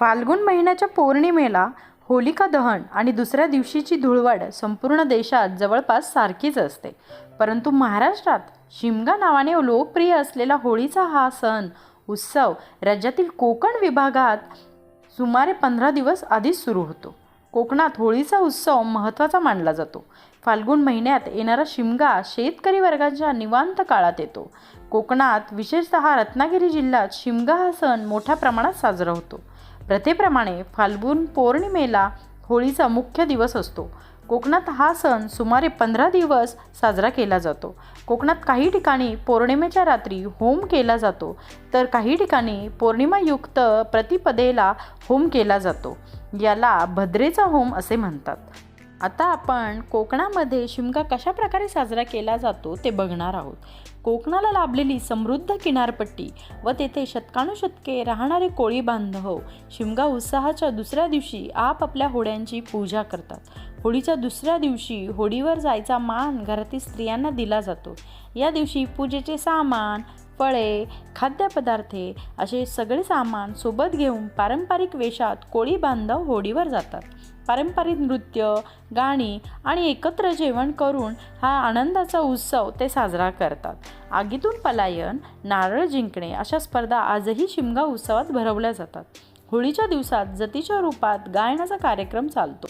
फाल्गुन महिन्याच्या पौर्णिमेला होलिका दहन आणि दुसऱ्या दिवशीची धुळवड संपूर्ण देशात जवळपास सारखीच असते. परंतु महाराष्ट्रात शिमगा नावाने लोकप्रिय असलेला होळीचा हा सण उत्सव राज्यातील कोकण विभागात सुमारे पंधरा दिवस आधीच सुरू होतो. कोकणात होळीचा उत्सव महत्त्वाचा मानला जातो. फाल्गुन महिन्यात येणारा शिमगा शेतकरी वर्गाच्या निवांत काळात येतो. कोकणात विशेषतः रत्नागिरी जिल्ह्यात शिमगा हा सण मोठ्या प्रमाणात साजरा होतो. प्रथेप्रमाणे फाल्गुन पौर्णिमेला होळीचा मुख्य दिवस असतो. कोकणात हा सण सुमारे पंधरा दिवस साजरा केला जातो. कोकणात काही ठिकाणी पौर्णिमेच्या रात्री होम केला जातो. तर काही ठिकाणी पौर्णिमायुक्त प्रतिपदेला होम केला जातो. याला भद्रेचा होम असे म्हणतात. आता आपण कोकणामध्ये शिमगा कशा प्रकारे साजरा केला जातो ते बघणार आहोत. कोकणाला लाभलेली समृद्ध किनारपट्टी व तेथे शतकानुशतके राहणारे कोळी बांधव शिमगा उत्साहाच्या दुसऱ्या दिवशी आपापल्या होड्यांची पूजा करतात. होळीच्या दुसऱ्या दिवशी होडीवर जायचा मान घरातील स्त्रियांना दिला जातो. या दिवशी पूजेचे सामान फळे खाद्यपदार्थे असे सगळे सामान सोबत घेऊन पारंपरिक वेशात कोळी बांधव होडीवर जातात. पारंपरिक नृत्य गाणी आणि एकत्र जेवण करून हा आनंदाचा उत्सव ते साजरा करतात. आगीतून पलायन नारळ जिंकणे अशा स्पर्धा आजही शिमगा उत्सवात भरवल्या जातात. होळीच्या दिवसात जतीच्या रूपात गायनाचा कार्यक्रम चालतो.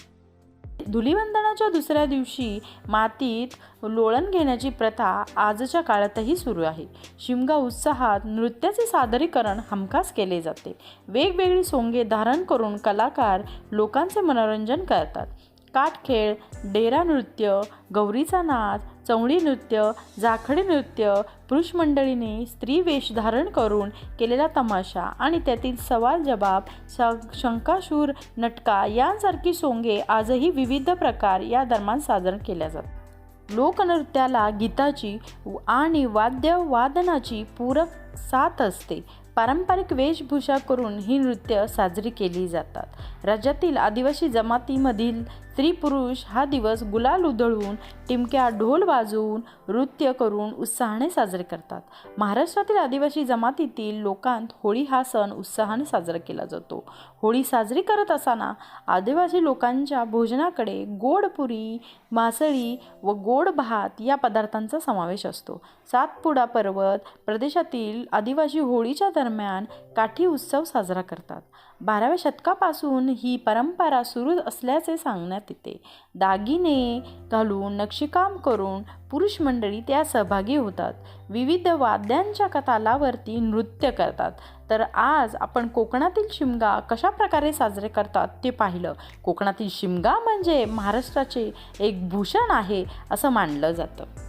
धुलीवंदनाच्या दुसऱ्या दिवशी मातीत लोळण घेण्याची प्रथा आजच्या काळातही सुरू आहे. शिमगा उत्साहात नृत्याचे सादरीकरण हमखास केले जाते. वेगवेगळी सोंगे धारण करून कलाकार लोकांचे मनोरंजन करतात. काटखेळ डेरा नृत्य गौरीचा नाच चवळी नृत्य जाखडी नृत्य पुरुष मंडळीने स्त्री वेश धारण करून केलेला तमाशा आणि त्यातील सवाल जबाब श शंकाशूर नटका यांसारखी सोंगे आजही विविध प्रकार या दरम्यान सादर केल्या जातात. लोकनृत्याला गीताची आणि वाद्य वादनाची पूरक साथ असते. पारंपरिक वेशभूषा करून ही नृत्य साजरी केली जातात. राज्यातील आदिवासी जमातीमधील स्त्री पुरुष हा दिवस गुलाल उधळून टिमक्या ढोल वाजवून नृत्य करून उत्साहाने साजरे करतात. महाराष्ट्रातील आदिवासी जमातीतील लोकांत होळी हा सण उत्साहाने साजरा केला जातो. होळी साजरी करत असताना आदिवासी लोकांच्या भोजनाकडे गोड पुरी मासळी व गोड भात या पदार्थांचा समावेश असतो. सातपुडा पर्वत प्रदेशातील आदिवासी होळीच्या दरम्यान काठी उत्सव साजरा करतात. बाराव्या शतकापासून ही परंपरा सुरू असल्याचे सांगण्यात येते दागिने घालून नक्षीकाम करून पुरुष मंडळी त्या सहभागी होतात. विविध वाद्यांच्या कतालावरती नृत्य करतात. तर आज आपण कोकणातील शिमगा कशा प्रकारे साजरे करतात ते पाहिलं. कोकणातील शिमगा म्हणजे महाराष्ट्राचे एक भूषण आहे असं मानलं जातं.